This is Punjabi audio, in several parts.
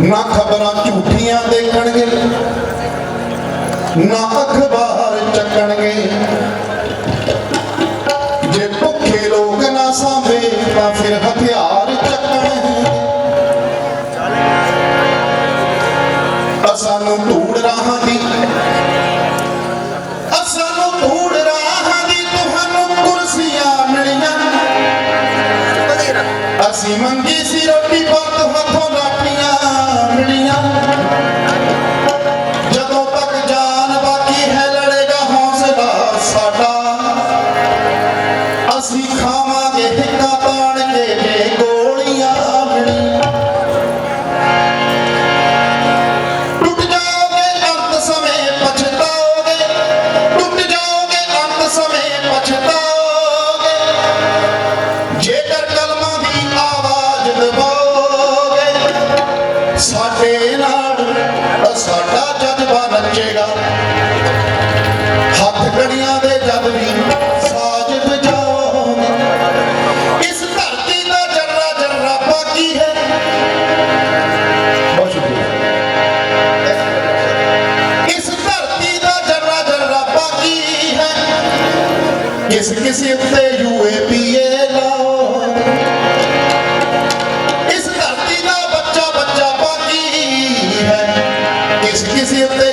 ਨਾ ਖਬਰਾਂ ਝੂਠੀਆਂ ਦੇਖਣਗੇ, ਨਾ ਅਖਬਾਰ ਚੱਕਣਗੇ। ਜੇ ਭੁੱਖੇ ਲੋਕ ਨਾ ਸਾਂਭੇ, ਤਾਂ ਫਿਰ ਹਥਿਆਰ ਚੱਕਣ ਸਾਨੂੰ ਧੂੜ ਰਾਹਾਂ ਦੀ সাদা siente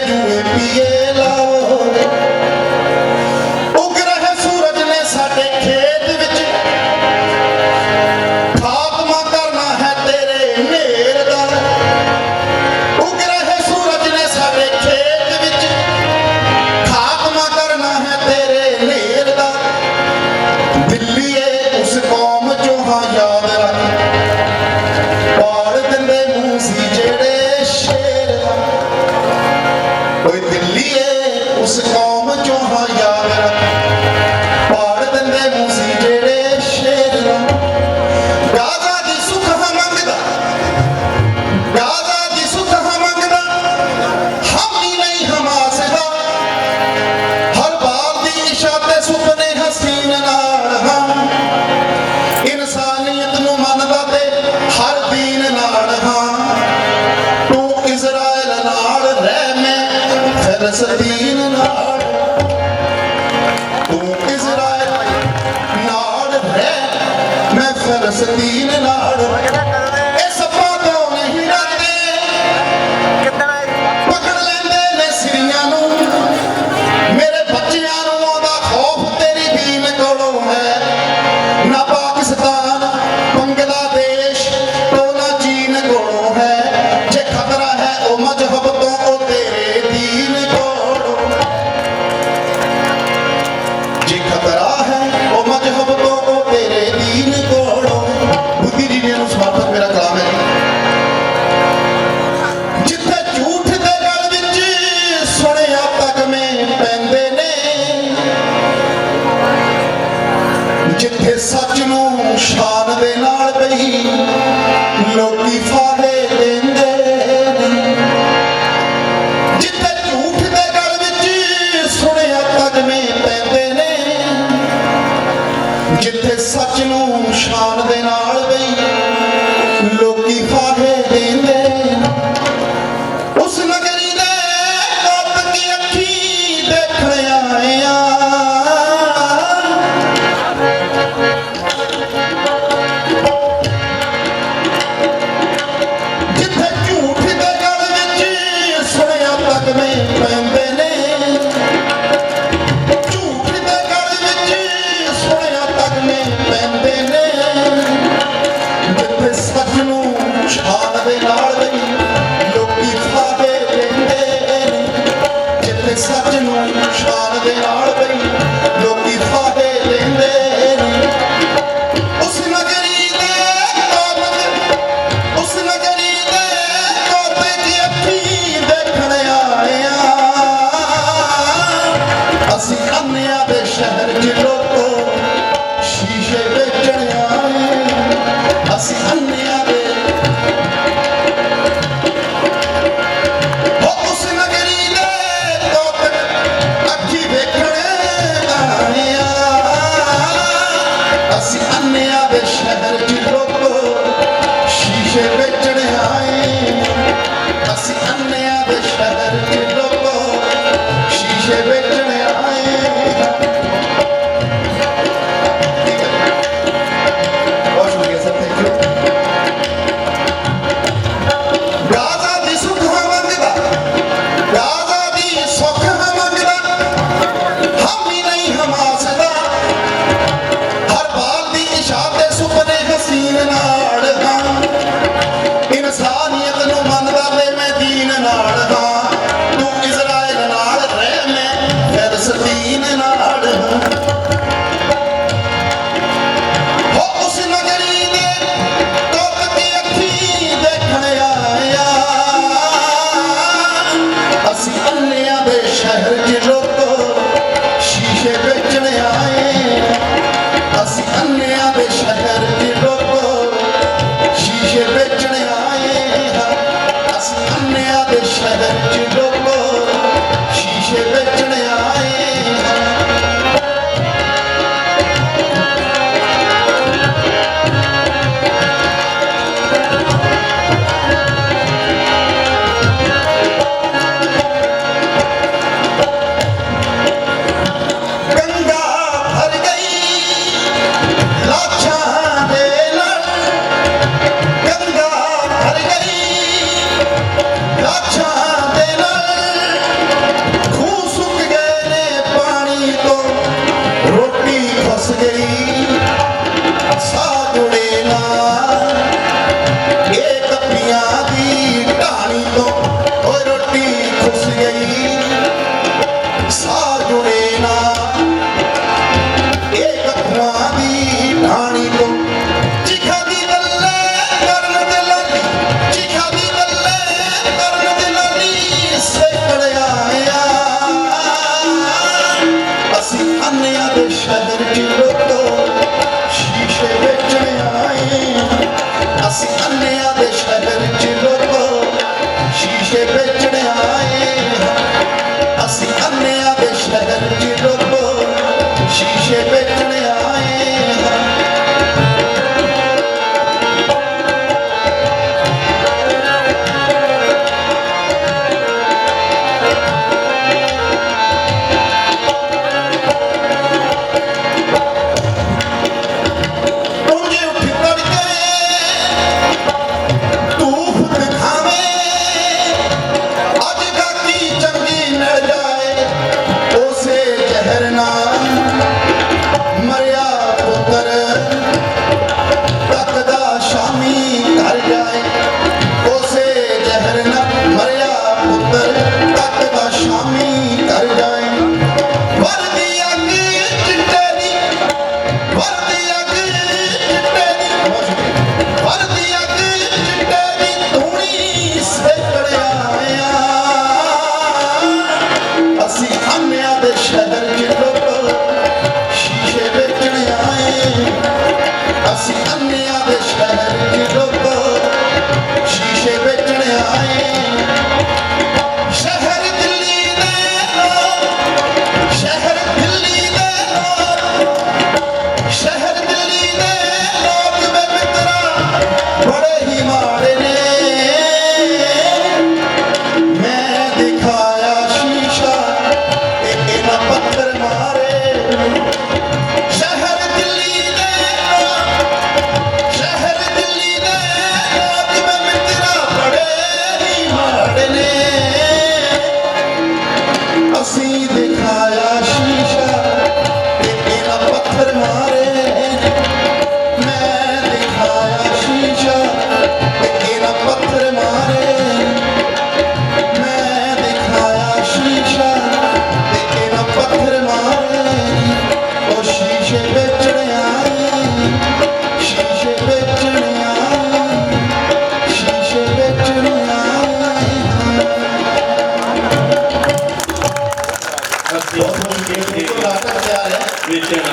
ਸਦੀਨ ਨਾਲ ਤੂੰ ਇਜ਼ਰਾਇਲ ਨਾਲ ਹੈ ਮੈਂ ਫਲਸਤੀਨ ਨਾਲ ਸੱਚ ਨੂੰ ਸ਼ਾਨ ਦੇ ਝੂਠ ਦੇ ਗਲ ਵਿੱਚ ਸੁਣਿਆ ਕਦਮੇ ਪੈਂਦੇ ਨੇ, ਜਿੱਥੇ ਸੱਚ ਨੂੰ ਸ਼ਾਨ ਦੇ ਨਾਲ Yeah. তাদের সাহায্য once again. I'm the